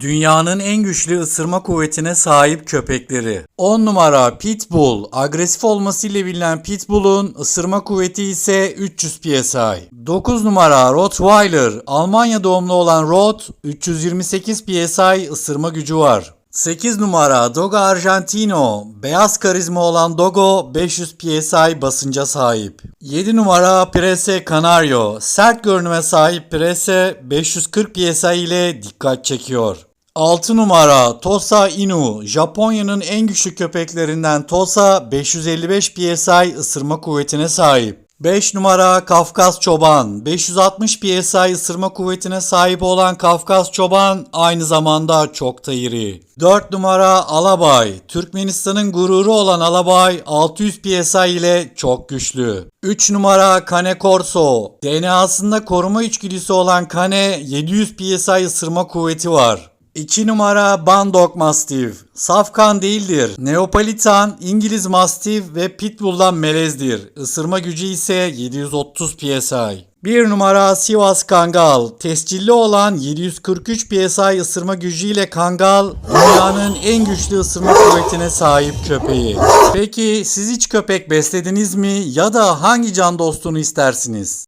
Dünyanın en güçlü ısırma kuvvetine sahip köpekleri. 10 numara Pitbull. Agresif olmasıyla bilinen Pitbull'un ısırma kuvveti ise 300 PSI. 9 numara Rottweiler. Almanya doğumlu olan Rot 328 PSI ısırma gücü var. 8 numara Dogo Argentino. Beyaz karizma olan Dogo 500 PSI basınca sahip. 7 numara Prese Canario. Sert görünüme sahip Prese 540 PSI ile dikkat çekiyor. 6 numara Tosa Inu. Japonya'nın en güçlü köpeklerinden Tosa 555 PSI ısırma kuvvetine sahip. 5 numara Kafkas Çoban. 560 PSI ısırma kuvvetine sahip olan Kafkas Çoban aynı zamanda çok da iri. 4 numara Alabay. Türkmenistan'ın gururu olan Alabay 600 PSI ile çok güçlü. 3 numara Kane Corso. DNA'sında koruma içgüdüsü olan Kane 700 PSI ısırma kuvveti var. 2 numara Bandog Mastiff. Safkan değildir. Neapolitan, İngiliz Mastiff ve Pitbull'dan melezdir. Isırma gücü ise 730 PSI. 1 numara Sivas Kangal. Tescilli olan 743 PSI ısırma gücüyle Kangal dünyanın en güçlü ısırma kuvvetine sahip köpeği. Peki siz hiç köpek beslediniz mi ya da hangi can dostunu istersiniz?